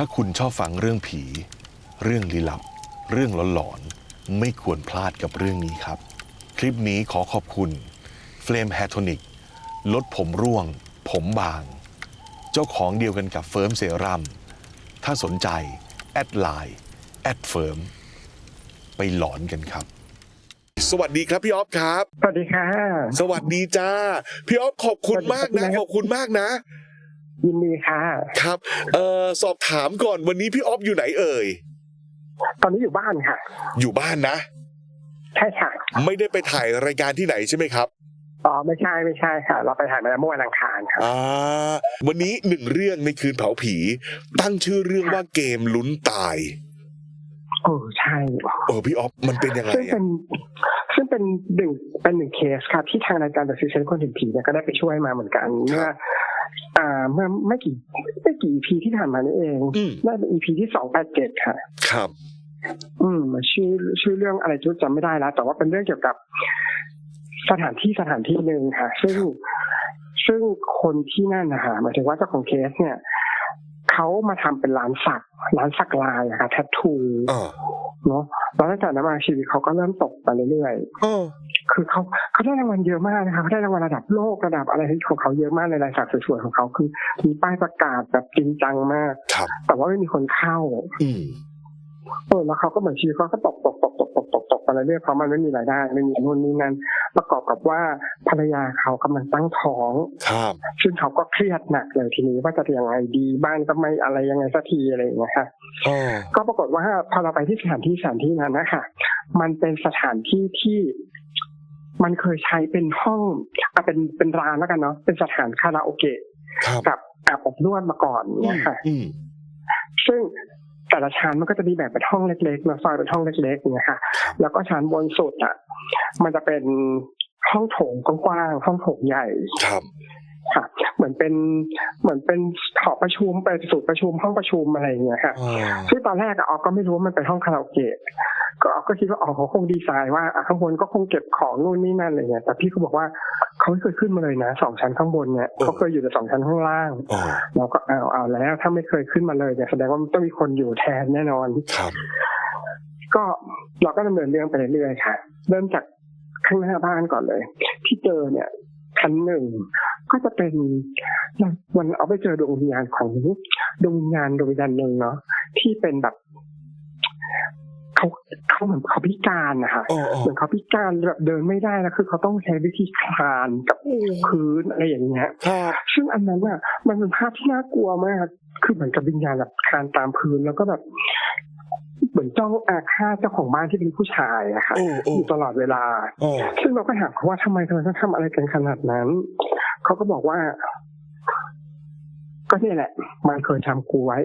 ถ้าคุณชอบฟังเรื่องผี เรื่องลี้ลับ เรื่องหลอนๆ ไม่ควรพลาดกับเรื่องนี้ครับ คลิปนี้ขอขอบคุณ Flame Hair Tonic ลดผมร่วง ผมบาง เจ้าของเดียวกันกับเฟิร์มเซรั่มถ้าสนใจ แอดไลน์แอดเฟิร์มไปหลอนกันครับ สวัสดีครับพี่ออฟครับ สวัสดีค่ะ สวัสดีจ้า พี่ออฟขอบคุณมากนะสวัสดีครับขอบคุณมากนะ ยินดีค่ะครับเอ่อสอบถามก่อนวันนี้พี่ออฟอยู่ไหนเอ่ย ตอนนี้อยู่บ้านค่ะ อยู่บ้านนะ ใช่ค่ะ ไม่ได้ไปถ่ายรายการที่ไหนใช่ไหมครับอ๋อไม่ใช่ไม่ใช่ค่ะ เราไปถ่ายมาแล้วเมื่อวันอังคารค่ะอ่าวันนี้หนึ่งเรื่องในคืนเผาผี ตั้งชื่อเรื่องว่าเกมลุ้นตายโอ้ใช่เออพี่ออฟมันเป็นยังไงซึ่งเป็อะนซึ่งเป็นหนึ่งเป็นหนึ่งเคสค่ะที่ทางรายการ The Six Sense คนเห็นผีเนี่ยก็ได้ไปช่วยมาเหมือนกัน เมื่อ อ่าเมื่อไม่กี่ไม่กี่ EP ที่ผ่านมานี่เองอืมน่าจะเป็น EP ที่สองแปดเจ็ดค่ะ ครับ อืมชื่อชื่อเรื่องอะไรจุดจำไม่ได้แล้ว แต่ว่าเป็นเรื่องเกี่ยวกับสถานที่สถานที่หนึ่งค่ะ ซึ่งซึ่งคนที่นั่นนะคะหมายถึงว่าเจ้าของเคสเนี่ยเขามาทำเป็นร้านสักร้านสักลายอะค่ะแทททูอ่าเนาะแล้วตั้งแต่นั้นมาชีวิตเขาก็เริ่มตกไปเรื่อยอ๋อๆ คือเขาเขาได้รางวัลเยอะมากนะคะเขาได้รางวัลระดับโลกระดับอะไรของเขาเยอะมากในรายสักสวยๆของเขาคือมีป้ายประกาศแบบจริงจังมากครับแต่ว่าไม่มีคนเข้า อืมเออแล้วเขาก็เหมือนชีวิตเขาก็ตกตกตกตกตกตกตกไปเรื่อยๆเพราะมันไม่มีรายได้ไม่มีนู่นนี่นั่นประกอบกับว่าภรรยาเขากำลังตั้งท้องครับซึ่งเขาก็เครียดหนักเลยทีนี้ว่าจะยังไงดีบ้านก็ไม่อะไรยังไงสักทีอะไรอย่างเงี้ยค่ะอ๋อก็ปรากฏว่าพอเราไปที่สถานที่สถานที่นั้นนะคะมันเป็นสถานที่ที่ มันเคยใช้เป็นห้องอะเป็นเป็นร้านแล้วกันเนาะเป็นสถานคาราโอเกะครับกับอาบอบนวดมาก่อนเนี่ยค่ะอืมซึ่งแต่ละชั้นมันก็จะมีแบบเป็นห้องเล็กๆเนาะซอยเป็นห้องเล็กๆอย่างเงี้ยค่ะ แล้วก็ชั้นบนสุดอะ มันจะเป็นห้องโถงกว้างๆห้องโถงใหญ่ครับ ค่ะ เหมือนเป็นเหมือนเป็นหอประชุมเป็นสูตรประชุมห้องประชุมอะไรอย่างเงี้ยค่ะอ่าซึ่งตอนแรกอะออกก็ไม่รู้ว่ามันเป็นห้องคาราโอเกะก็ออกก็คิดว่าอ๋อเขาคงดีไซน์ว่าอะข้างบนก็คงเก็บของนู่นนี่นั่นอะไรเงี้ยแต่พี่เขาบอกว่าเขาไม่เคยขึ้นมาเลยนะสองชั้นข้างบนเนี่ยเขาเคยอยู่แต่สองชั้นข้างล่างอ๋อเราก็เอาเอาแล้วถ้าไม่เคยขึ้นมาเลยเนี่ยแสดงว่ามันต้องมีคนอยู่แทนแน่นอนครับก็เราก็ดำเนินเรื่องไปเรื่อยๆค่ะ เริ่มจากข้างหน้าบ้านก่อนเลย ที่เจอเนี่ยชั้นหนึ่ง ก็จะเป็นวันเอาไปเจอดวงวิญญาณของดวงวิญญาณดวงวิญญาณหนึ่งเนาะที่เป็นแบบเขาเขาเหมือนเขาพิการนะคะอ๋ออ๋อเหมือนเขาพิการแบบเดินไม่ได้แล้วคือเขาต้องใช้วิธีคลานกับพื้นอะไรอย่างเงี้ยครับซึ่งอันนั้นอะมันเป็นภาพที่น่ากลัวมากคือเหมือนกับวิญญาณแบบคลานตามพื้นแล้วก็แบบเหมือนจ้องอาฆาตเจ้าของบ้านที่เป็นผู้ชายอะค่ะโอ้โอ้อยู่ตลอดเวลาอ๋อซึ่งเราก็ถามเขาว่าทำไมทำไมต้องทำอะไรกันขนาดนั้น เขาก็บอกว่า ก็เนี่ยแหละ มันเคยทำกูไว้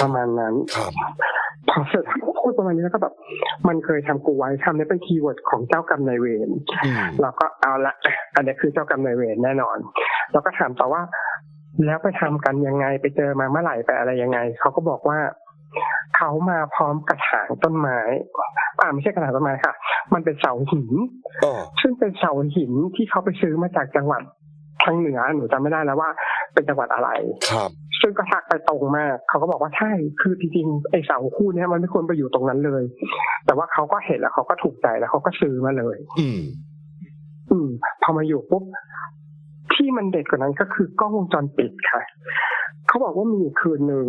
ประมาณนั้นครับพอเสร็จพูดประมาณนี้แล้วก็แบบ มันเคยทำกูไว้ทำนี้เป็นคีย์เวิร์ดของเจ้ากรรมนายเวรอืมเราก็เอาละ อันนี้คือเจ้ากรรมนายเวรแน่นอน เราก็ถามต่อว่า แล้วไปทำกันยังไงไปเจอมาเมื่อไหร่ไปอะไรยังไง เขาก็บอกว่าเขามาพร้อมกระถางต้นไม้ อ่าไม่ใช่กระถางต้นไม้ค่ะ มันเป็นเสาหินอ๋อซึ่งเป็นเสาหินที่เขาไปซื้อมาจากจังหวัดทางเหนือหนูจำไม่ได้แล้วว่า เป็นจังหวัดอะไร ครับ ซึ่งก็ทักไปตรงมากเขาก็บอกว่าใช่คือจริงๆไอ้เสาคู่เนี้ยมันไม่ควรไปอยู่ตรงนั้นเลย แต่ว่าเขาก็เห็นแล้วเขาก็ถูกใจแล้วเขาก็ซื้อมาเลย อืม อืม พอมาอยู่ปุ๊บที่มันเด็ดกว่านั้นก็คือกล้องวงจรปิดค่ะ เขาบอกว่ามีอยู่คืนหนึ่ง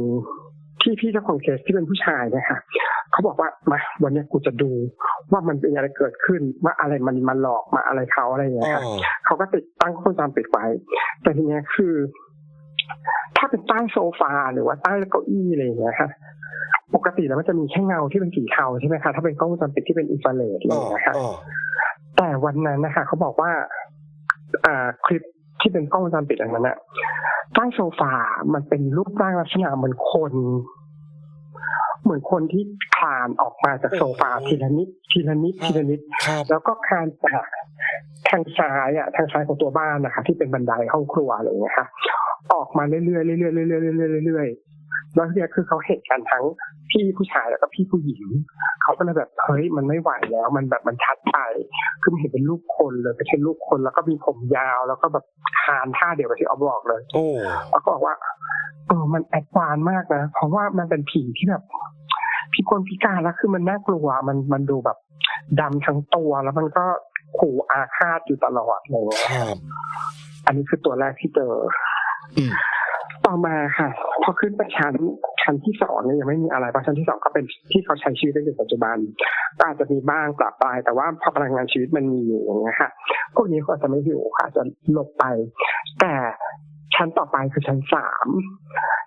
ที่พี่เจ้าของเคสที่เป็นผู้ชายเนะคะ เขาบอกว่ามาวันเนี้ยกูจะดูว่ามันเป็นอะไรเกิดขึ้นว่าอะไรมันมันหลอกมาอะไรเขาอะไรอย่างเงี้อ๋ยอค่ะเขาก็ติดตั้งกล้องวงจรปิดไว้แต่ทีเนี้ยคือ ถ้าเป็นใต้โซฟาหรือว่าใต้เก้าอี้อะไรอย่างเงี้ยค่ะปกติแล้วมันจะมีแค่เงาที่เป็นสีเทาใช่ไหมคะถ้าเป็นกล้องวงจรปิดที่เป็นอินฟราเรดอะไรอ๋ออย่างเงี้ยค่ะอ๋อแต่วันนั้นนะคะเขาบอกว่า อ่าคลิปที่เป็นกล้องวงจรปิดอันนั้นอะใต้โซฟา มันเป็นรูปร่างลักษณะเหมือนคน เหมือนคนที่คลานออกมาจากโซฟาทีละนิดทีละนิดทีละนิดครับแล้วก็คลานจากทางซ้ายอะทางซ้ายของตัวบ้านนะคะ ที่เป็นบันไดห้องครัวอะไรอย่างเงี้ยค่ะออกมาเรื่อยๆเรื่อยๆเรื่อยๆเรื่อยๆเรื่อยๆ แล้วเนี่ยคือเขาเห็นกันทั้งพี่ผู้ชายแล้วก็พี่ผู้หญิง เขาก็เลยแบบเฮ้ยมันไม่ไหวแล้วมันแบบมันชัดไปคือมันเห็นเป็นรูปคนเลยเป็นรูปคนแล้วก็มีผมยาวแล้วก็แบบคานท่าเดียวกับที่ออฟบอกเลยโอ้แล้วก็บอกว่าเออมันแอดวานซ์มากนะเพราะว่ามันเป็นผีที่แบบพิกลพิการแล้วคือมันน่ากลัวมันมันดูแบบดำทั้งตัวแล้วมันก็ขู่อาฆาตอยู่ตลอดอะไรเลยครับอันนี้คือตัวแรกที่เจอ อมาค่ะ พอขึ้นไปชั้นชั้นที่สองเนี่ยยังไม่มีอะไรเพราะชั้นที่สองก็เป็นที่เขาใช้ชีวิตได้อยู่ปัจจุบันก็อาจจะมีบ้างปรับไป แต่ว่าพอพลังงานชีวิตมันมีอยู่อย่างเงี้ยค่ะพวกนี้ก็จะไม่อยู่ค่ะจะหลบไป แต่ชั้นต่อไปคือชั้นสาม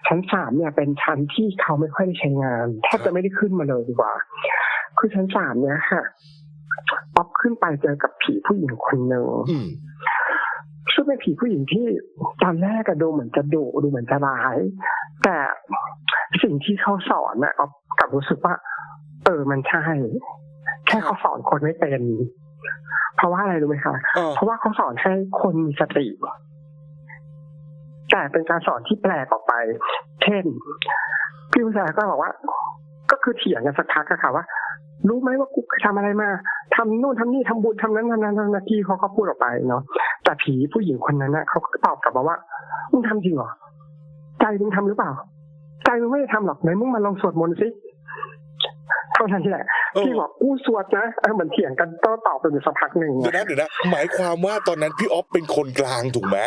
ชั้นสามเนี่ยเป็นชั้นที่เขาไม่ค่อยได้ใช้งานแทบจะไม่ได้ขึ้นมาเลยดีกว่า คือชั้นสามเนี่ยค่ะป๊อปขึ้นไปเจอกับผีผู้หญิงคนหนึ่ง ซึ่งเป็นผีผู้หญิงที่ตอนแรกก็ดูเหมือนจะดุดูเหมือนจะร้าย แต่สิ่งที่เขาสอนน่ะออฟกลับรู้สึกว่า เออมันใช่ แค่เขาสอนคนไม่เป็น เพราะว่าอะไรรู้ไหมคะเออเพราะว่าเขาสอนให้คนมีสติแต่เป็นการสอนที่แปลกออกไป เช่น พี่ผู้ชายก็บอกว่า ก็คือเถียงกันสักพักอะค่ะว่า รู้ไหมว่ากูเคยทำอะไรมาทำนู่นทำนี่ทำบุญทำนั้นทำนั้นทำนั้นที่เขาก็พูดออกไปเนาะ แต่ผีผู้หญิงคนนั้นน่ะเขาก็ตอบกลับมาว่ามึงทำจริงเหรอใจมึงทำหรือเปล่าใจมึงไม่ได้ทำหรอกไหนมึงมาลองสวดมนต์สิเท่านั้นแหละเออพี่บอกกูสวดนะเออเหมือนเถียงกันโต้ตอบกันอยู่สักพักหนึ่งเดี๋ยวอะนะเดี๋ยวนะหมายความว่าตอนนั้นพี่ออฟเป็นคนกลางถูกไหม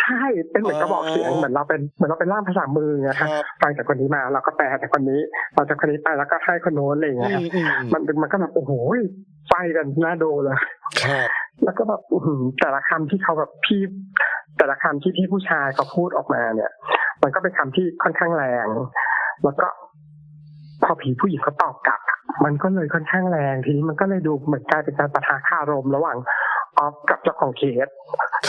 ใช่เป็นเหมือนกระบอกเสียงอ๋อเหมือนเราเป็นเหมือนเราเป็นล่ามภาษามือไงครัคะบฟังจากคนนี้มาเราก็แปลจากคนนี้ฟังจากคนนี้ไปแล้วก็ให้คนโน้นอะไรอย่างอืเงี้ยครับมอืมอืมมันเป็นมันก็แบบโอ้โหไฟกันน่าดูเลยครับ แล้วก็แบบอื้อหือแต่ละคำที่เขาแบบพี่แต่ละคำที่พี่ผู้ชายเขาพูดออกมาเนี่ย มันก็เป็นคำที่ค่อนข้างแรง แล้วก็พอผีผู้หญิงเขาตอบกลับอะมันก็เลยค่อนข้างแรงทีนี้มันก็เลยดูเหมือนกลายเป็นการปะทะคารมระหว่างออฟกับเจ้าของเคส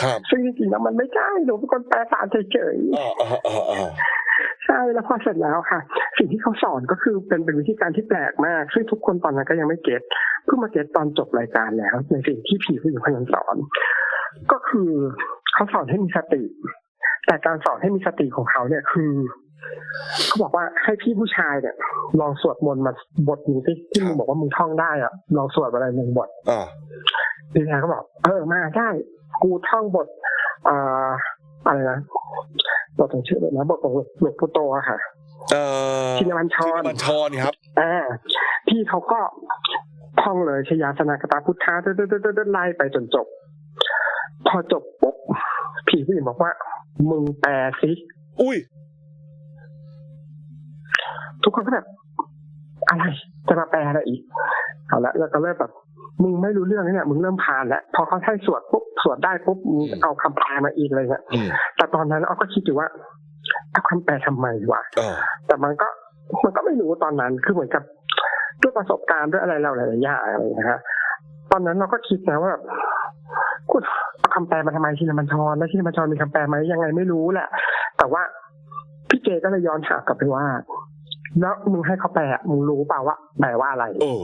ครับซึ่งจริงๆแล้วมันไม่ใช่หนูเป็นคนแปลสารเฉยๆอ่าอ่าอ่าอ่าใช่แล้วพอเสร็จแล้วค่ะ สิ่งที่เขาสอนก็คือเป็นเป็นวิธีการที่แปลกมาก ซึ่งทุกคนตอนนั้นก็ยังไม่เก็ตเพิ่งมาเก็ตตอนจบรายการแล้ว ในสิ่งที่ผีผู้หญิงคนนั้นสอน ก็คือเขาสอนให้มีสติ แต่การสอนให้มีสติของเขาเนี่ยคือเขาบอกว่าให้พี่ผู้ชายเนี่ย ลองสวดมนต์มาบทหนึ่งที่ที่มึงบอกว่ามึงท่องได้อะลองสวดอะไรหนึ่งบทอ่าพี่ชายก็บอก เออมาได้ กูท่องบทอ่าอะไรนะบทของชื่อเลยนะบทของหลวงปู่โตอะค่ะเอ่อชินบัญชรชินบัญชรครับอ่าพี่เขาก็ ท่องเลยชยาสนากตาพุทธาเดินๆๆๆไล่ไปจนจบ พอจบปุ๊บผีผู้หญิงบอกว่า มึงแปลสิ อุ้ย ทุกคนก็แบบ อะไรจะมาแปลอะไรอีก เอาละแล้วก็เริ่มแบบ มึงไม่รู้เรื่องเนี่ย มึงเริ่มผ่านแล้ว พอเขาให้สวดปุ๊บ สวดได้ปุ๊บ มึงเอาคำแปลมาอีกเลยเนี่ยแต่ตอนนั้นเอาก็คิดอยู่ว่าเอาคำแปลทำไมวะเออแต่มันก็มันก็ไม่รู้ตอนนั้น คือเหมือนกับ ด้วยประสบการณ์ด้วยอะไรเราหลายๆอย่างอะไรนะฮะตอนนั้นเราก็คิดนะว่าแบบกูเอาคำแปลมาทำไมชินบัญชรแล้วชินบัญชรมีคำแปลไหมยังไงไม่รู้แหละ แต่ว่าพี่เจก็เลยย้อนถามกลับไปว่า แล้วมึงให้เขาแปลมึงรู้เปล่าว่าแปลว่าอะไรเออ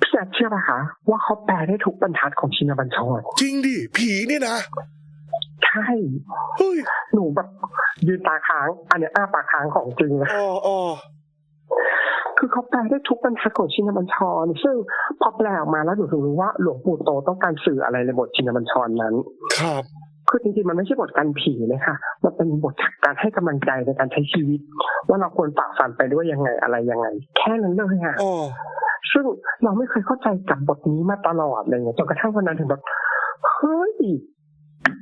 พี่แอดเชื่อป่ะคะว่าเขาแปลได้ทุกบรรทัดของชินบัญชรจริงดิผีเนี่ยนะใช่เฮ้ยหนูแบบยืนตาค้าง อันเนี้ยอ้าปากค้างของจริงนะอ๋ออ๋อ คือเขาแปลได้ทุกบรรทัดของชินบัญชร ซึ่งพอแปลออกมาแล้วหนูถึงรู้ว่าหลวงปู่โตต้องการสื่ออะไรในบทชินบัญชรนั้น ครับคือจริงๆมันไม่ใช่บทการผีเลยค่ะ มันเป็นบทการให้กำลังใจในการใช้ชีวิต ว่าเราควรฝ่าฟันไปด้วยยังไงอะไรยังไง แค่นั้นเลยค่ะอ๋อซึ่งเราไม่เคยเข้าใจกับบทนี้มาตลอดเลยจนกระทั่งวันนั้นถึงแบบเฮ้ย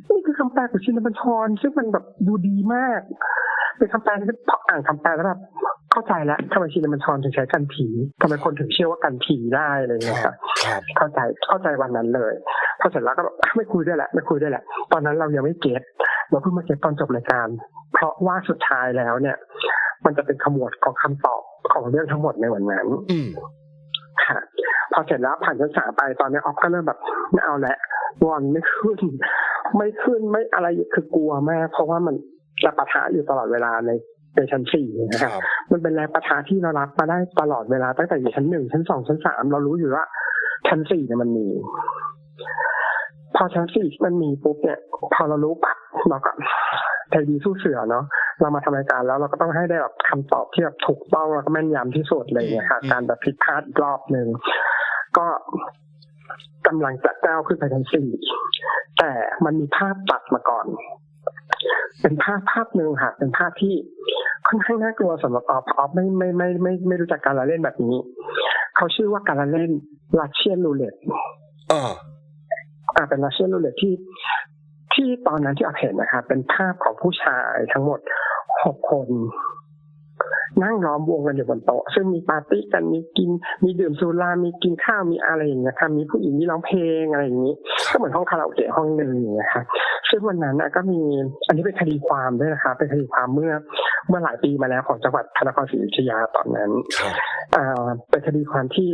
นี่คือคำแปลของชินบัญชร ซึ่งมันแบบดูดีมากเป็นคำแปลที่พออ่านคำแปลแล้วแบบ เข้าใจแล้วทำไมชินบัญชรถึงใช้กันผีทำไมคนถึงเชื่อว่ากันผีได้อะไรอย่างเงี้ยค่ะครับเข้าใจเข้าใจวันนั้นเลยพอเสร็จแล้วก็แบบอะไม่คุยด้วยแหละไม่คุยด้วยแหละ ตอนนั้นเรายังไม่เก็ตเราเพิ่งมาเก็ตตอนจบรายการ เพราะว่าสุดท้ายแล้วเนี่ย มันจะเป็นขมวดของคำตอบของเรื่องทั้งหมดในวันนั้น อืมค่ะพอเสร็จแล้วผ่านชั้นสามไปตอนนี้ออฟก็เริ่มแบบไม่เอาและวอนไม่ขึ้น ไม่ขึ้นไม่อะไรคือกลัวมาก เพราะว่ามันจะปะทะอยู่ตลอดเวลาใน ในชั้นสี่นะคครับรับมันเป็นแรงประทะที่เรารับมาได้ตลอดเวลาตั้งแต่อยู่ชั้นหนึ่งชั้นสองชั้นสามเรารู้อยู่ว่าชั้นสี่เนี่ยมันมี พอชั้นสี่มันมีปุ๊บเนี่ย พอเรารู้ปั๊บเราก็ใจดีสู้เสือเนาะเรามาทำรายการแล้วเราก็ต้องให้ได้แบบคำตอบที่แบบถูกต้องแล้วก็แม่นยำที่สุดเลยเนี่ยค่ะอืมการแบบผิดพลาดอีกรอบหนึ่งก็กำลังจะก้าวขึ้นไปชั้นสี่แต่มันมีภาพตัดมาก่อน เป็นภาพภาพหนึ่งค่ะเป็นภาพที่ค่อนข้างน่ากลัวสำหรับออฟออฟไม่ไม่ไม่ไม่ไม่รู้จักการละเล่นแบบนี้ เขาชื่อว่าการละเล่นลัเชียนรูเล็ตอ่าอ่าเป็นรัสเซียนรูเล็ตที่ ที่ตอนนั้นที่อาเห็นนะคะเป็นภาพของผู้ชายทั้งหมดหกคน นั่งล้อมวงกันอยู่บนโต๊ะซึ่งมีปาร์ตี้กันมีกิน มีดื่มสุรามีกินข้าวมีอะไรอย่างเงี้ยค่ะมีผู้หญิงมีร้องเพลงอะไรอย่างนี้ก็เหมือนห้องคาราโอเกะห้องหนึ่งอย่างเงี้ยค่ะ ซึ่งวันนั้นน่ะก็มีอันนี้เป็นคดีความด้วยนะคะเป็นคดีความเมื่อเมื่อหลายปีมาแล้วของจังหวัดพระนครศรีอยุธยาตอนนั้นครับอ่าเป็นคดีความที่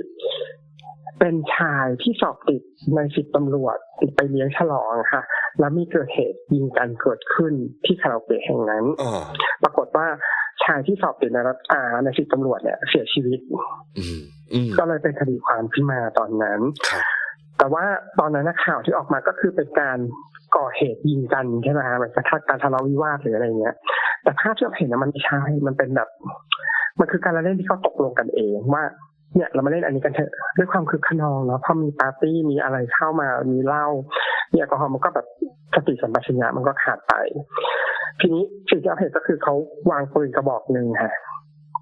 เป็นชายที่สอบติดในสิบตำรวจติดไปเลี้ยงฉลองค่ะ แล้วมีเกิดเหตุยิงกันเกิดขึ้นที่คาราโอเกะแห่งนั้นอ่าปรากฏว่าชายที่สอบติดในรัฐอ่าในสิบตำรวจเนี่ยเสียชีวิตอืมอืมก็เลยเป็นคดีความขึ้นมาตอนนั้นครับ แต่ว่าตอนนั้นนะข่าวที่ออกมาก็คือเป็นการก่อเหตุยิงกันใช่ไหมฮะเหมือนกับการทะเลาะวิวาทหรืออะไรเงี้ย แต่ภาพที่เราเห็นนะมันไม่ใช่มันเป็นแบบ มันคือการละเล่นที่เขาตกลงกันเองว่าเนี่ยเรามาเล่นอันนี้กันเถอะด้วยความคึกขนองเนาะพอมีปาร์ตี้มีอะไรเข้ามามีเหล้ามีแอลกอฮอล์มันก็แบบสติสัมปชัญญะมันก็ขาดไป ทีนี้สิ่งที่เราเห็นก็คือเขาวางปืนกระบอกหนึ่งค่ะ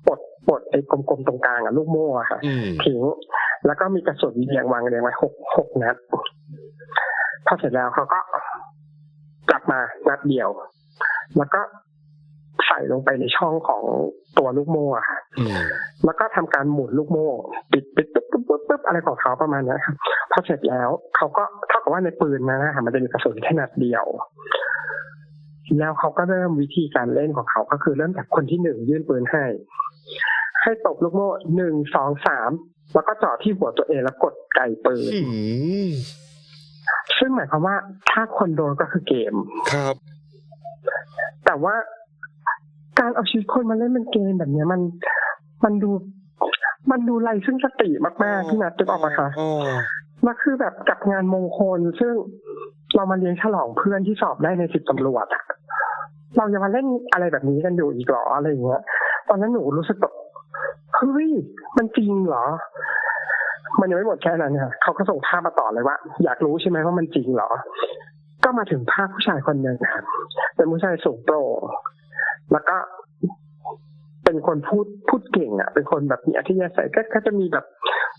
ปลดปลดไอ้กลมๆตรงกลางอะลูกโม่อะค่ะอืมทิ้ง แล้วก็มีกระสุนเรียงวางเรียงไว้หกหกนัดพอเสร็จแล้วเขาก็กลับมานัดเดียว แล้วก็ใส่ลงไปในช่องของตัวลูกโม่อะค่ะอืมแล้วก็ทำการหมุนลูกโม่ปิดปิดปุ๊บปุ๊บปุ๊บปุ๊บอะไรของเขาประมาณนั้นครับพอเสร็จแล้วเขาก็เท่ากับว่าในปืนนะฮะมันจะมีกระสุนแค่นัดเดียว แล้วเขาก็เริ่มวิธีการเล่นของเขาก็คือเริ่มจากคนที่หนึ่งยื่นปืนให้ ให้ตบลูกโม่หนึ่งสองสาม แล้วก็เจาะที่หัวตัวเองแล้วกดไกปืนอืมซึ่งหมายความว่าถ้าคนโดนก็คือเกมครับ แต่ว่าการเอาชีวิตคนมาเล่นเป็นเกมแบบเนี้ยมันมันดู มันดูไรซึ่งสติมากๆพี่นัทตึกออกมาค่ะอ๋อมันคือแบบกับงานมงคล ซึ่งเรามาเลี้ยงฉลองเพื่อนที่สอบได้ในสิบตำรวจอะเรายังมาเล่นอะไรแบบนี้กันอยู่อีกเหรออะไรอย่างเงี้ยตอนนั้นหนูรู้สึกแบบ เฮ้ยมันจริงเหรอ มันยังไม่หมดแค่นั้นค่ะเขาก็ส่งภาพมาต่อเลยว่า อยากรู้ใช่ไหมว่ามันจริงเหรอ ก็มาถึงภาพผู้ชายคนหนึ่งค่ะเป็นผู้ชายสูงโปร่งแล้วก็เป็นคนพูดพูดเก่งอะ เป็นคนแบบมีอัธยาศัยก็ก็จะมีแบบ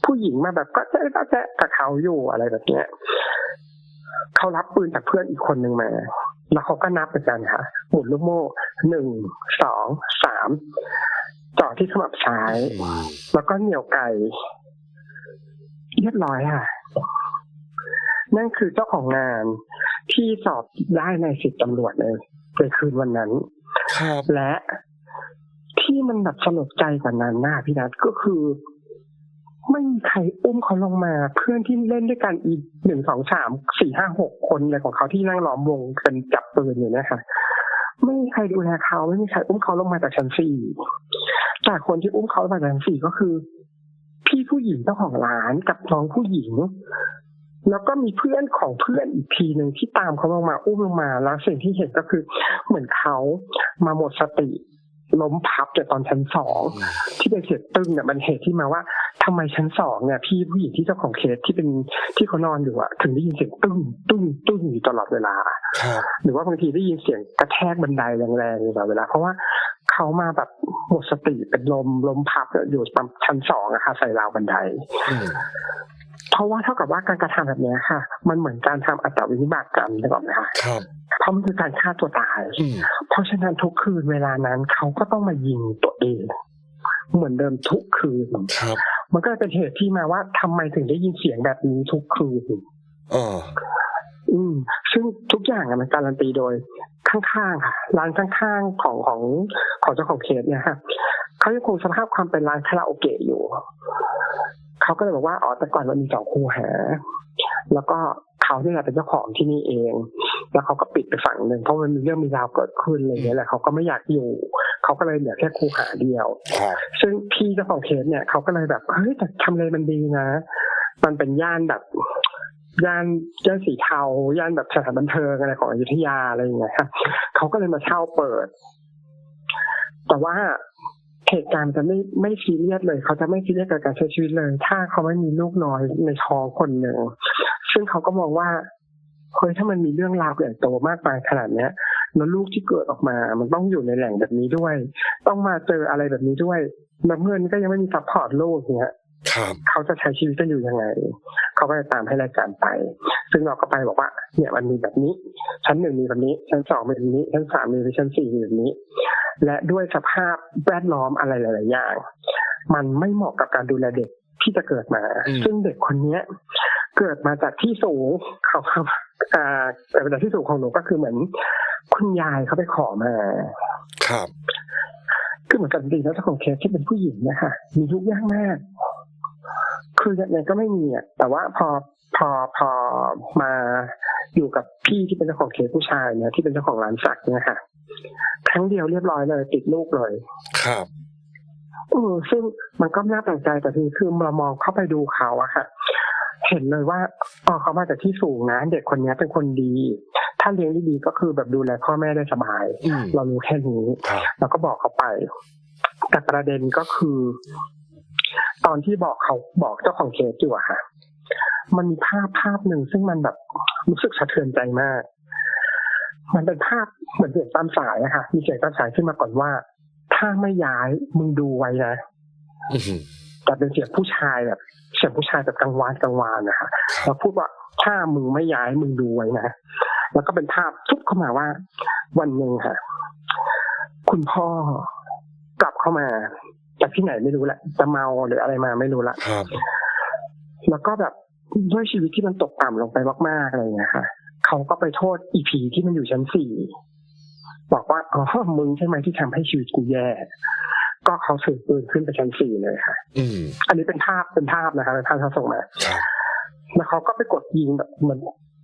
ผู้หญิงมาแบบก็แจ๊ะก็แจ๊ะกับเขาอยู่อะไรแบบเนี้ยเขารับปืนจากเพื่อนอีกคนหนึ่งมา แล้วเขาก็นับเหมือนกันค่ะหมุนลูกโม่หนึ่งสองสาม เจาะที่ขมับซ้ายอืมแล้วก็เหนี่ยวไก่เรียบร้อยค่ะ นั่นคือเจ้าของงานที่สอบได้ในสิบตำรวจเลยในคืนวันนั้นครับและที่มันแบบสลดใจกว่านั้นนะพี่นัทก็คือ ไม่มีใครอุ้มเขาลงมา เพื่อนที่เล่นด้วยกันอีกหนึ่งสองสามสี่ห้าหกคนอะไรของเขาที่นั่งล้อมวงกันจับปืนอยู่เนะคะ ไม่มีใครดูแลเขาไม่มีใครอุ้มเขาลงมาจากชั้นสี่แต่คนที่อุ้มเขาลงมาจากชั้นสี่ก็คือ พี่ผู้หญิงเจ้าของร้านกับน้องผู้หญิง แล้วก็มีเพื่อนของเพื่อนอีกทีหนึ่งที่ตามเขาลงมาอุ้มลงมา แล้วสิ่งที่เห็นก็คือเหมือนเขามาหมดสติ ล้มพับจากตอนชั้นสองที่เป็นเสียงตึ้งเนี่ยมันเหตุที่มาว่าทำไมชั้นสองเนี่ย พี่ผู้หญิงที่เจ้าของเคสที่เป็นที่เขานอนอยู่อะถึงได้ยินเสียงตึ้งตึ้งตึ้งอยู่ตลอดเวลาครับหรือว่าบางทีได้ยินเสียงกระแทกบันไดแรงๆอยู่ตลอดเวลา เพราะว่าเขามาแบบหมดสติเป็นลมลมพับอยู่ตามชั้นสองอะค่ะใส่ราวบันไดอืมเพราะว่าเท่ากับว่าการกระทำแบบเนี้ยค่ะ มันเหมือนการทำอัตวินิบาตกรรมนึกออกไหมคะครับ เพราะมันคือการฆ่าตัวตายอืมเพราะฉะนั้นทุกคืนเวลานั้นเขาก็ต้องมายิงตัวเอง เหมือนเดิมทุกคืนครับมันก็เลยเป็นเหตุที่มาว่าทำไมถึงได้ยินเสียงแบบนี้ทุกคืนอ๋ออืม ซึ่งทุกอย่างอะมันการันตีโดยข้างๆค่ะ ร้านข้างๆของของของเจ้าของเคสเนี่ยค่ะเขายังคงสภาพความเป็นร้านคาราโอเกะอยู่ เขาก็เลยบอกว่าอ๋อแต่ก่อนมันมีสองคูหา แล้วก็เขาเนี่ยแหละเป็นเจ้าของที่นี่เอง แล้วเขาก็ปิดไปฝั่งหนึ่งเพราะมันมีเรื่องมีราวเกิดขึ้นอะไรอย่างเงี้ยแหละเขาก็ไม่อยากอยู่ เขาก็เลยเหลือแค่คูหาเดียวครับซึ่งพี่เจ้าของเคสเนี่ยเขาก็เลยแบบเฮ้ยแต่ทำเลมันดีนะ มันเป็นย่านแบบย่านย่านสีเทาย่านแบบสถานบันเทิงอะไรของอยุธยาอะไรอย่างเงี้ยครับเขาก็เลยมาเช่าเปิด แต่ว่า เหตุการณ์จะไม่ไม่ซีเรียสเลย เขาจะไม่ซีเรียสกับการใช้ชีวิตเลย ถ้าเขาไม่มีลูกน้อยในท้องคนหนึ่งซึ่งเขาก็มองว่าเฮ้ยถ้ามันมีเรื่องราวใหญ่โตมากมายขนาดเนี้ยแล้วลูกที่เกิดออกมา มันต้องอยู่ในแหล่งแบบนี้ด้วย ต้องมาเจออะไรแบบนี้ด้วยแล้วเพื่อนก็ยังไม่มีซัพพอร์ตลูกอย่างเงี้ยครับเขาจะใช้ชีวิตกันอยู่ยังไง เขาก็จะตามให้รายการไป ซึ่งเราก็ไปบอกว่า เนี่ยมันมีแบบนี้ ชั้นหนึ่งมีแบบนี้ ชั้นสองมีแบบนี้ ชั้นสามมีแบบนี้ชั้นสี่มีแบบนี้ และด้วยสภาพแวดล้อมอะไรหลาย ๆ อย่าง มันไม่เหมาะกับการดูแลเด็กที่จะเกิดมาอืมซึ่งเด็กคนเนี้ย เกิดมาจากที่สูงเขาครับอ่าแต่จากที่สูงของหนูก็คือเหมือน คุณยายเขาไปขอมา ครับคือเหมือนกับจริงๆแล้วเจ้าของเคสที่เป็นผู้หญิงเนะคะมีลูกยากมาก คือยังไงก็ไม่มีอะแต่ว่าพอพอพอมาอยู่กับพี่ที่เป็นเจ้าของเคสผู้ชายเนี่ยที่เป็นเจ้าของร้านสักเนี่ยค่ะครั้งเดียวเรียบร้อยเลย ติดลูกเลย ครับเออซึ่งมันก็น่าแปลกใจแต่ทีคือเรามองเข้าไปดูเขาอะค่ะ เห็นเลยว่าอ๋อเขามาจากที่สูงนะเด็กคนนี้เป็นคนดี ถ้าเลี้ยงดีๆก็คือแบบดูแลพ่อแม่ได้สบายอืมเรารู้แค่นี้ครับเราก็บอกเขาไปแต่ประเด็นก็คือ ตอนที่บอกเขาบอกเจ้าของเคสอยู่อะค่ะ มันมีภาพภาพหนึ่งซึ่งมันแบบรู้สึกสะเทือนใจมาก มันเป็นภาพเหมือนเสียงตามสายอะค่ะ มีเสียงตามสายขึ้นมาก่อนว่า ถ้าไม่ย้ายมึงดูไว้นะอืมแต่เป็นเสียงผู้ชายแบบเสียงผู้ชายแบบกังวานกังวานนะคะแล้วพูดว่าถ้ามึงไม่ย้ายมึงดูไว้นะแล้วก็เป็นภาพทุบเข้ามาว่า วันหนึ่งค่ะ คุณพ่อกลับเข้ามา จากที่ไหนไม่รู้แหละจะเมาหรืออะไรมาไม่รู้ละครับแล้วก็แบบด้วยชีวิตที่มันตกต่ำลงไปมากๆอะไรอย่างเงี้ยค่ะเขาก็ไปโทษอีพีที่มันอยู่ชั้นสี่บอกว่าอ๋อมึงใช่ไหมที่ทำให้ชีวิตกูแย่ ก็เขาถือปืนขึ้นไปชั้นสี่เลยค่ะ อืมอันนี้เป็นภาพเป็นภาพนะคะเป็นภาพที่เขาส่งมาครับแล้วเขาก็ไปกดยิงแบบเหมือน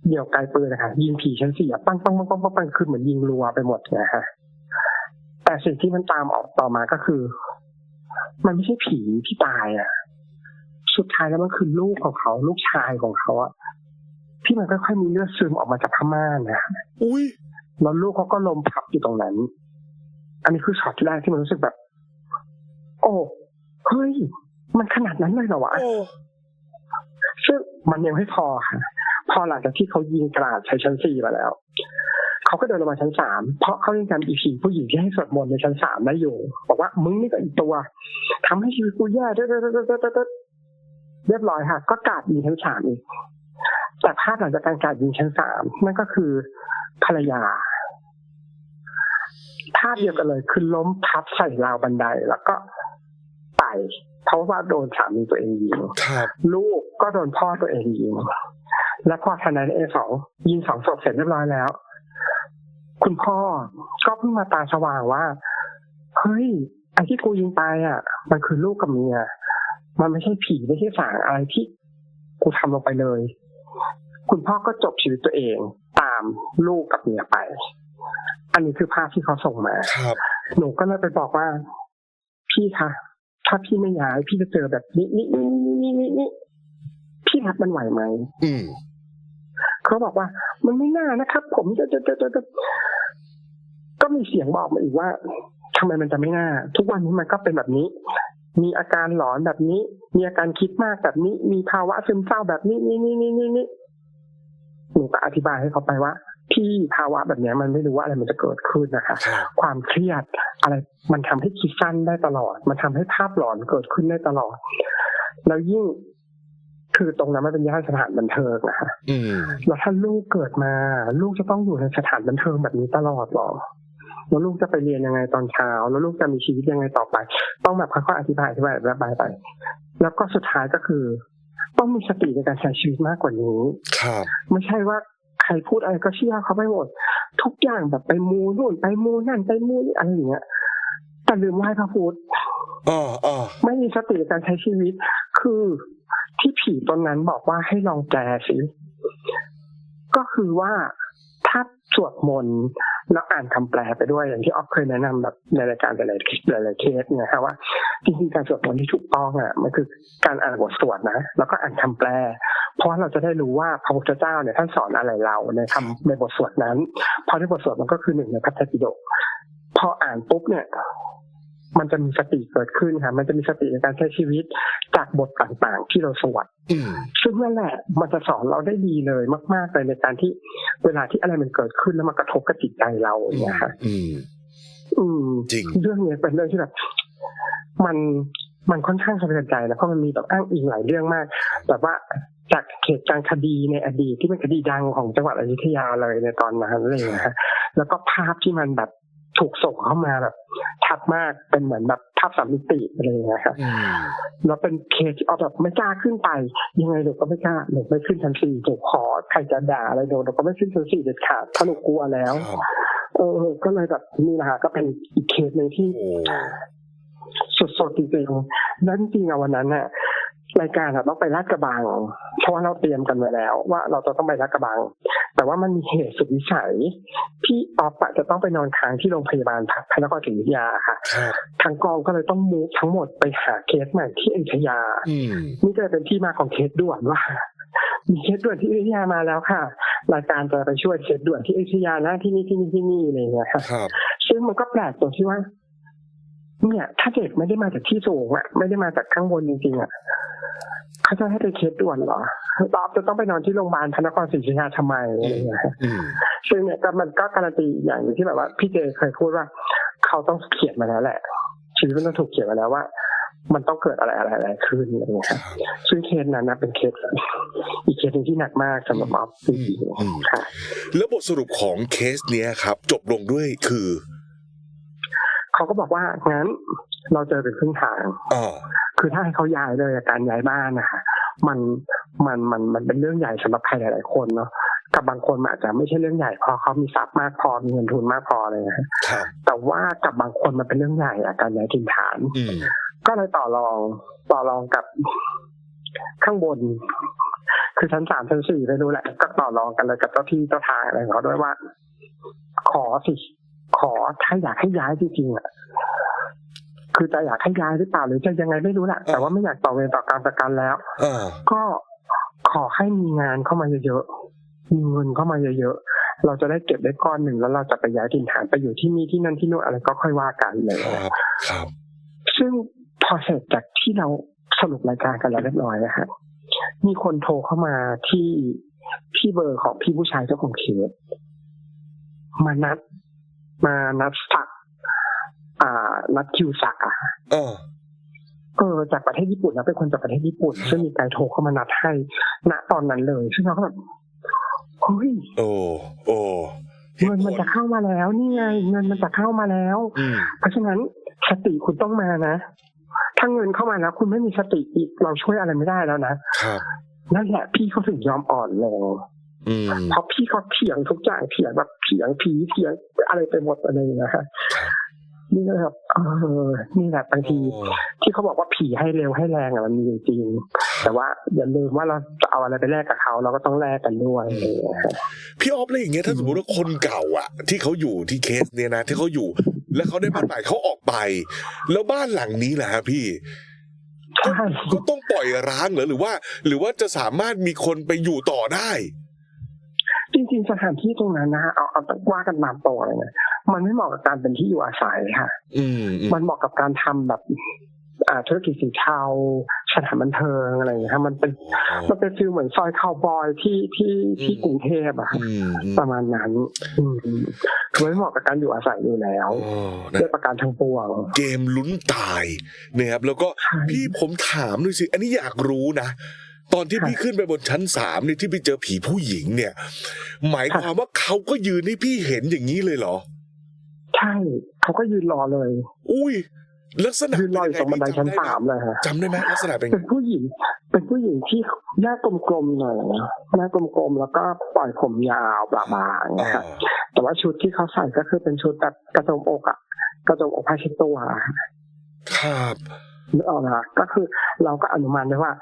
เดี่ยวไกลปืนนะคะยิงผีชั้นสี่อะปังปังปังปังปังปังคือเหมือนยิงรัวไปหมดนะฮะแต่สิ่งที่มันตามออกต่อมาก็คือ มันไม่ใช่ผีที่ตายอะ สุดท้ายแล้วมันคือลูกของเขาลูกชายของเขาอะที่มันค่อยๆมีเลือดซึมออกมาจากผ้าม่านนะอุ้ยแล้วลูกเขาก็ล้มพับอยู่ตรงนั้น อันนี้คือช็อตแรกที่มันรู้สึกแบบ โอ้เฮ้ยมันขนาดนั้นเลยเหรอวะโอ้ซึ่งมันยังไม่พอค่ะ พอหลังจากที่เขายิงกราดใช้ชั้นสี่มาแล้ว เขาก็เดินลงมาชั้นสามเพราะเขายังจำอีผีผู้หญิงที่ให้สวดมนต์ในชั้นสามได้อยู่ บอกว่ามึงนี่ก็อีกตัวทำให้ชีวิตกูแย่เด้อเด้อเด้อเด้อเด้อเด้อเรียบร้อยค่ะ ก็กราดยิงชั้นสามอีกแต่ภาพหลังจากการกราดยิงชั้นสามนั่นก็คือภรรยาภาพเดียวกันเลยคือล้มพับใส่ราวบันไดแล้วก็ไปเพราะว่าโดนสามีตัวเองยิงครับลูกก็โดนพ่อตัวเองยิงและพอทนายเอสองยิงสองศพเสร็จเรียบร้อยแล้ว คุณพ่อก็เพิ่งมาตาสว่างว่าเฮ้ยไอ้ที่กูยิงไปอะ มันคือลูกกับเมียมันไม่ใช่ผีไม่ใช่สางอะไรที่กูทำลงไปเลย คุณพ่อก็จบชีวิตตัวเองตามลูกกับเมียไป อันนี้คือภาพที่เขาส่งมาครับหนูก็เลยไปบอกว่า พี่คะถ้าพี่ไม่ย้ายพี่จะเจอแบบนี้นี่นี่นี่นี่นี่พี่รับมันไหวไหมอืมเขาบอกว่า มันไม่น่านะครับ ผมจะจะจะจะจะก็ มีเสียงบอกมาอีกว่าทำไมมันจะไม่น่า ทุกวันนี้มันก็เป็นแบบนี้ มีอาการหลอนแบบนี้ มีอาการคิดมากแบบนี้ มีภาวะซึมเศร้าแบบนี้นี่นี่นี่นี่นี่หนูก็อธิบายให้เขาไปว่า ที่ภาวะแบบเนี้ยมันไม่รู้ว่าอะไรมันจะเกิดขึ้นนะคะครับความเครียดอะไร มันทำให้คิดสั้นได้ตลอด มันทำให้ภาพหลอนเกิดขึ้นได้ตลอด แล้วยิ่งคือตรงนั้นมันเป็นย่านสถานบันเทิงนะคะอืมแล้วถ้าลูกเกิดมา ลูกจะต้องอยู่ในสถานบันเทิงแบบนี้ตลอดหรอ แล้วลูกจะไปเรียนยังไงตอนเช้า แล้วลูกจะมีชีวิตยังไงต่อไป ต้องแบบค่อยๆอธิบายอธิบายระบายไป แล้วก็สุดท้ายก็คือ ต้องมีสติในการใช้ชีวิตมากกว่านี้ครับไม่ใช่ว่าใครพูดอะไรก็เชื่อเขาไปหมด ทุกอย่างแบบไปมูนู่นไปมูนั่นไปมูนี่อะไรอย่างเงี้ยแต่ลืมไหว้พระพุทธอ๋ออ๋อไม่มีสติในการใช้ชีวิต คือที่ผีตนนั้นบอกว่าให้ลองแกสิก็คือว่าถ้าสวดมนต์ แล้วอ่านคำแปลไปด้วยอย่างที่ออฟเคยแนะนำแบบในรายการหลายๆหลายๆเคสนะฮะว่าจริงๆการสวดมนต์ที่ถูกต้องอะมันคือการอ่านบทสวดนะ แล้วก็อ่านคำแปล เพราะเราจะได้รู้ว่าพระพุทธเจ้าเนี่ยท่านสอนอะไรเราในคำในบทสวดนั้น เพราะในบทสวดมันก็คือหนึ่งในพระไตรปิฎกพออ่านปุ๊บเนี่ย มันจะมีสติเกิดขึ้นค่ะมันจะมีสติในการใช้ชีวิตจากบทต่างๆ ที่เราสวดอืมซึ่งนั่นแหละ มันจะสอนเราได้ดีเลยมากๆเลยในการที่เวลาที่อะไรมันเกิดขึ้นแล้วมันกระทบกับจิตใจเราอย่างเงี้ยค่ะอืมอืมจริงเรื่องเนี้ยเป็นเรื่องที่แบบมันมันค่อนข้างสะเทือนใจนะเพราะมันมีแบบอ้างอิงหลายเรื่องมาก แบบว่าจากเหตุการณ์คดีในอดีตที่เป็นคดีดังของจังหวัดอยุธยาเลยในตอนนั้นอะไรอย่างเลยนะฮะแล้วก็ภาพที่มันแบบ ถูกส่งเข้ามาแบบชัดมากเป็นเหมือนแบบภาพสามมิติอะไรอย่างเงี้ยครับอืมแล้วเป็นเคสที่เอาแบบไม่กล้าขึ้นไป ยังไงหนูก็ไม่กล้าหนูไม่ขึ้นชั้นสี่หนูขอใครจะด่าอะไรหนูหนูก็ไม่ขึ้นชั้นสี่เด็ดขาดเพราะหนูกลัวแล้วครับเออก็เลยแบบนี่แหละค่ะก็เป็นอีกเคสหนึ่งที่โอ้สดๆจริงๆแล้วจริงๆอะวันนั้นน่ะ รายการอะต้องไปลาดกระบัง เพราะว่าเราเตรียมกันไว้แล้ว ว่าเราจะต้องไปลาดกระบัง แต่ว่ามันมีเหตุสุดวิสัยที่ออฟอะจะต้องไปนอนค้างที่โรงพยาบาลพระนครศรีอยุธยาค่ะครับทางกองก็เลยต้องมูฟทั้งหมดไปหาเคสใหม่ที่อยุธยาอืมนี่ก็เลยเป็นที่มาของเคสด่วนว่ามีเคสด่วนที่อยุธยามาแล้วค่ะรายการจะไปช่วยเคสด่วนที่อยุธยานะที่นี่ที่นี่ที่นี่อะไรอย่างเงี้ยค่ะครับซึ่งมันก็แปลกตรงที่ว่า เนี่ย ถ้าเด็กไม่ได้มาจากที่สูงอะไม่ได้มาจากข้างบนจริงๆอะเขาจะให้ไปเคสด่วนเหรอตอบจะต้องไปนอนที่โรงพยาบาลพระนครศรีอยุธยาทำไมอะไรอย่างเงี้ยฮะอืมซึ่งเนี่ยก็มันก็การันตีอย่างหนึ่งที่แบบว่า พี่เจเคยพูดว่า เขาต้องเขียนมาแล้วแหละชีวิตมันต้องถูกเขียนมาแล้วว่า มันต้องเกิดอะไรอะไรอะไรขึ้นอะไรอย่างเงี้ยคครัรับบซึ่งเคสนั้นนะเป็นเคสอีกเคสหนึ่งที่หนักมากสำหรับออฟจริงอืมๆค่ะแล้วบทสรุปของเคสเนี้ยครับ จบลงด้วยคือ เขาก็บอกว่างั้นเราเจอเป็นครึ่งทางอ่าคือถ้าให้เขาย้ายเลยอะการย้ายบ้านนะคะมันมันมันมันเป็นเรื่องใหญ่สำหรับใครหลาย ๆ คนเนาะกับบางคนมันอาจจะไม่ใช่เรื่องใหญ่เพราะเขามีทรัพย์มากพอมีเงินทุนมากพอเลยนะฮะครับแต่ว่ากับบางคนมันเป็นเรื่องใหญ่อะการย้ายถิ่นฐานอืมก็เลยต่อรองต่อรองกับข้างบน คือชั้นสามชั้นสี่ไม่รู้แหละ ก็ต่อรองกันเลยกับเจ้าที่เจ้าทางอะไรของเขาด้วยว่า ขอสิ ขอถ้าอยากให้ย้ายจริงๆอะคือจะอยากให้ย้ายหรือเปล่าหรือจะยังไงไม่รู้แหละแต่ว่าไม่อยากต่อเวรต่อการประกันแล้วอ่าก็ขอให้มีงานเข้ามาเยอะๆมีเงินเข้ามาเยอะๆเราจะได้เก็บได้ก้อนหนึ่งแล้วเราจะไปย้ายถิ่นฐานไปอยู่ที่นี่ที่นั่นที่นู่นอะไรก็ค่อยว่ากันเลยครับครับ ซึ่งพอเสร็จจากที่เราสรุปรายการกันแล้วเรียบร้อยนะฮะมีคนโทรเข้ามาที่ที่เบอร์ของพี่ผู้ชายเจ้าของเคสมานัด มานัดสักอ่า นัดคิวสักอะอ่าเออจากประเทศญี่ปุ่นแล้วเป็นคนจากประเทศญี่ปุ่น ซึ่งมีการโทรเข้ามานัดให้ณตอนนั้นเลย ซึ่งเราก็แบบเฮ้ยโอ้โอ้เงินมันจะเข้ามาแล้ว นี่ไงเงินมันจะเข้ามาแล้วอืมเพราะฉะนั้นสติคุณต้องมานะ ถ้าเงินเข้ามาแล้วคุณไม่มีสติอีกเราช่วยอะไรไม่ได้แล้วนะครับนั่นแหละพี่เขาถึงยอมอ่อนลงอืม เพราะพี่เขาเถียงทุกอย่างเถียงแบบเถียงผีเถียงอะไรไปหมดอะไรอย่างเงี้ยฮะนี่เลยแบบเออนี่แหละบางทีโอ้ที่เขาบอกว่าผีให้เร็วให้แรงอะมันมีจริง แต่ว่าอย่าลืมว่าเราจะเอาอะไรไปแลกกับเขาเราก็ต้องแลกกันด้วยอะไรอย่างเงี้ยฮะพี่ออฟเลยอย่างเงี้ยถ้าสมมติว่าคนเก่าอะ ที่เขาอยู่ที่เคสเนี่ยนะที่เขาอยู่ แล้วเขาได้บ้านใหม่เขาออกไป แล้วบ้านหลังนี้แหละฮะพี่ใช่ก็ต้องปล่อยร้างเหรอหรือว่า หรือว่าจะสามารถมีคนไปอยู่ต่อได้จ ริงๆสถานที่ตรงนั้นนะเอาเอาว่ากันตามตรงเลยนะมันไม่เหมาะกับการเป็นที่อยู่อาศัยค่ะ อืมอืมมันเหมาะกับการทำแบบอ่าธุรกิจสีเทาสถานบันเทิงอะไรอย่างเงี้ยครับมันเป็นมันเป็นฟิลเหมือนซอยคาวบอยที่ที่ที่กรุงเทพอะครับอืมอืมประมาณนั้นอืมคือไม่เหมาะกับการอยู่อาศัยอยู่แล้วโอ้นะด้วยประการทางปวงเกมลุ้นตายนะครับแล้วก็ใช่พี่ผมถามหน่อยสิ อันนี้อยากรู้นะ ตอนที่ค่ะพี่ขึ้นไปบนชั้นสามเนี่ยที่ไปเจอผีผู้หญิงเนี่ย หมายค่ะความว่าเขาก็ยืนให้พี่เห็นอย่างนี้เลยเหรอ ใช่เขาก็ยืนรอเลย อุ้ยลักษณะยืนรออยู่ตรงบันไดชั้นสามเลยฮะจำได้ไหมลักษณะเป็นไงเป็นผู้หญิง เป็นผู้หญิงที่หน้ากลมๆหน่อยนะหน้ากลมๆแล้วก็ปล่อยผมยาวบางๆอ่านะฮะแต่ว่าชุดที่เขาใส่ก็คือเป็นชุดแบบกระโจมอกอะกระโจมอกผ้าเช็ดตัวอะครับนึกออกนะก็คือเราก็อนุมานได้ว่า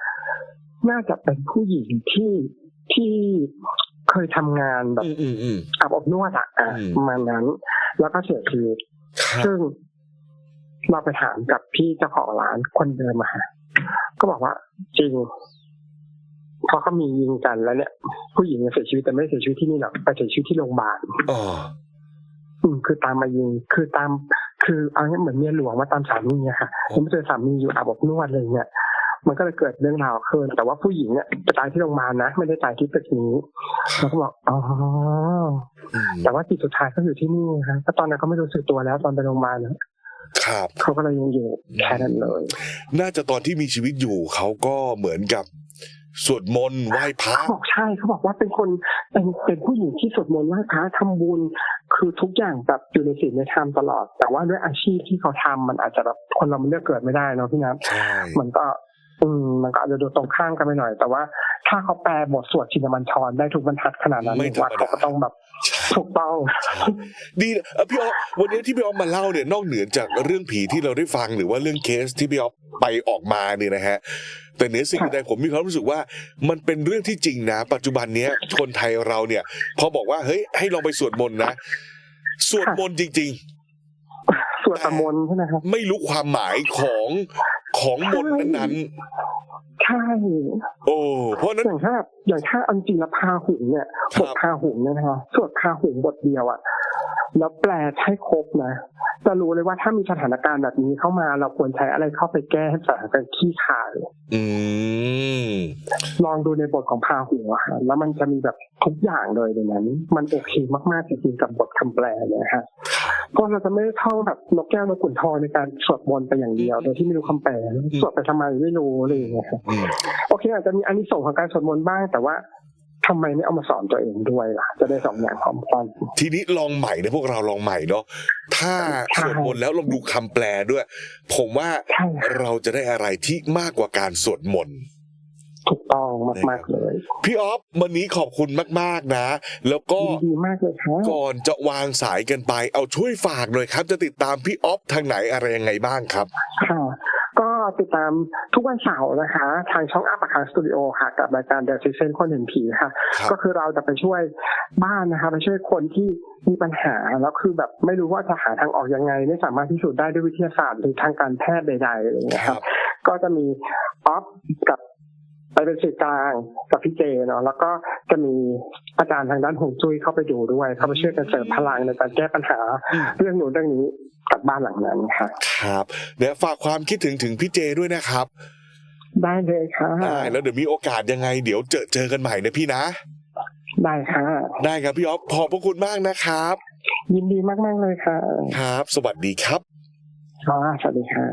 น่าจะเป็นผู้หญิงที่ที่เคยทำงานแบบอืมอืมอืมอาบอบนวดอะอะอืมประมาณนั้น แล้วก็เสียชีวิตครับซึ่งเราไปถามกับพี่เจ้าของร้านคนเดิมอะฮะก็บอกว่าจริงเพราะเขามียิงกันแล้วเนี่ย ผู้หญิงเนี่ยเสียชีวิตแต่ไม่ได้เสียชีวิตที่นี่หรอกไปเสียชีวิตที่โรงพยาบาลอ๋ออืมคือตามมายิง คือตาม คือเอางี้เหมือนเมียหลวงมาตามสามีอะค่ะผมเจอสามีอยู่อาบอบนวดอะไรเงี้ย มันก็เลยเกิดเรื่องราวขึ้นแต่ว่าผู้หญิงเนี่ยไปตายที่โรงพยาบาลนะ ไม่ได้ตายที่ตึกนี้แล้วก็บอกอ๋ออืมแต่ว่าจิตสุดท้ายก็อยู่ที่นี่ฮะก็ตอนนั้นก็ไม่รู้สึกตัวแล้วตอนไปโรงพยาบาลนะครับเขาก็เลยยังอยู่แค่นั้นเลย น่าจะตอนที่มีชีวิตอยู่เขาก็เหมือนกับสวดมนต์ไหว้พระเขาบอกใช่เขาบอกว่าเป็นคนเป็นเป็นผู้หญิงที่สวดมนต์ไหว้พระทำบุญ คือทุกอย่างแบบอยู่ในศีลในธรรมตลอด แต่ว่าด้วยอาชีพที่เขาทำมันอาจจะแบบคนเรามันเลือกเกิดไม่ได้เนาะพี่นัทใช่มันก็ อืมมันก็อาจจะดูตรงข้ามกันไปหน่อย แต่ว่าถ้าเขาแปลบทสวดชินบัญชรได้ทุกบรรทัดขนาดนั้นไม่ธรรมดาว่าเขาก็ต้องแบบใช่ถูกต้องดีนะเอ่อพี่อ๊อฟวันนี้ที่พี่อ๊อฟมาเล่าเนี่ยนอกเหนือจากเรื่องผีที่เราได้ฟังหรือว่าเรื่องเคสที่พี่อ๊อฟไปออกมาเนี่ยนะฮะแต่เหนือสิ่งอื่นใดผมมีความรู้สึกว่า มันเป็นเรื่องที่จริงนะ ปัจจุบันเนี้ยคนไทยเราเนี่ย พอบอกว่าเฮ้ยให้ลองไปสวดมนต์นะสวดมนต์จริงสวดประมนต์ใช่ไหมครับๆไม่รู้ความหมายของ ของมนต์นั้นใช่ๆโอ้เพราะฉะนั้นอย่างถ้าอย่างถ้าอันจริงแล้วพาหุงเนี่ยครับบทพาหุงเนี่ยนะคะสวดพาหุงบทเดียวอะแล้วแปลให้ครบนะจะรู้เลยว่าถ้ามีสถานการณ์แบบนี้เข้ามาเราควรใช้อะไรเข้าไปแก้ให้สถานการณ์ขี้ขายอืมลองดูในบทของพาหุงอะค่ะแล้วมันจะมีแบบทุกอย่างเลยในนั้น มันโอเคมากๆจริงๆกับบทคำแปลเนี่ยฮะ เพราะเราจะไม่ได้ท่องแบบนกแก้วนกขุนทองในการสวดมนต์ไปอย่างเดียวโดยที่ไม่รู้คำแปลสวดไปทำไมไม่รู้อะไรอย่างเงี้ยครับอืมโอเค อาจจะมีอานิสงส์ของการสวดมนต์บ้างแต่ว่าทำไมไม่เอามาสอนตัวเองด้วยล่ะ จะได้สองอย่างพร้อมกันทีนี้ลองใหม่นะพวกเราลองใหม่เนาะถ้าใช่สวดมนต์แล้วลองดูคำแปลด้วย ผมว่าใช่ค่ะเราจะได้อะไรที่มากกว่าการสวดมนต์ ถูกต้องมากๆเลย พี่ออฟวันนี้ขอบคุณมาก ๆนะ แล้วก็ยินดีมากเลยครับก่อนจะวางสายกันไป เอาช่วยฝากหน่อยครับ จะติดตามพี่ออฟทางไหนอะไรยังไงบ้างครับค่ะก็ติดตามทุกวันเสาร์นะคะ ทางช่องอัปคาสตูดิโอค่ะ กับรายการ The Six Sense คนเห็นผีค่ะครับก็คือเราจะไปช่วยบ้านนะคะ ไปช่วยคนที่มีปัญหาแล้วคือแบบไม่รู้ว่าจะหาทางออกยังไง ไม่สามารถพิสูจน์ได้ด้วยวิทยาศาสตร์หรือทางการแพทย์ใดๆอะไรอย่างเงี้ยคครัรับบก็จะมีออฟกับ ไปเป็นสื่อกลางกับพี่เจเนาะแล้วก็จะมีอาจารย์ทางด้านหงจุ้ยเข้าไปดูด้วย เข้าไปช่วยกันเสริมพลังในการแก้ปัญหาอืมเรื่องหนูนเรื่องนี้กับบ้านหลังนั้นค่ะครับ เดี๋ยวฝากความคิดถึงถึงพี่เจด้วยนะครับ ได้เลยค่ะได้แล้วเดี๋ยวมีโอกาสยังไง เดี๋ยวเจอเจอกันใหม่นะพี่นะ ได้ค่ะ ได้ครับพี่ออฟขอบพระคุณมากนะครับ ยินดีมากๆเลยค่ะ ครับ สวัสดีครับค่ะสวัสดีค่ะ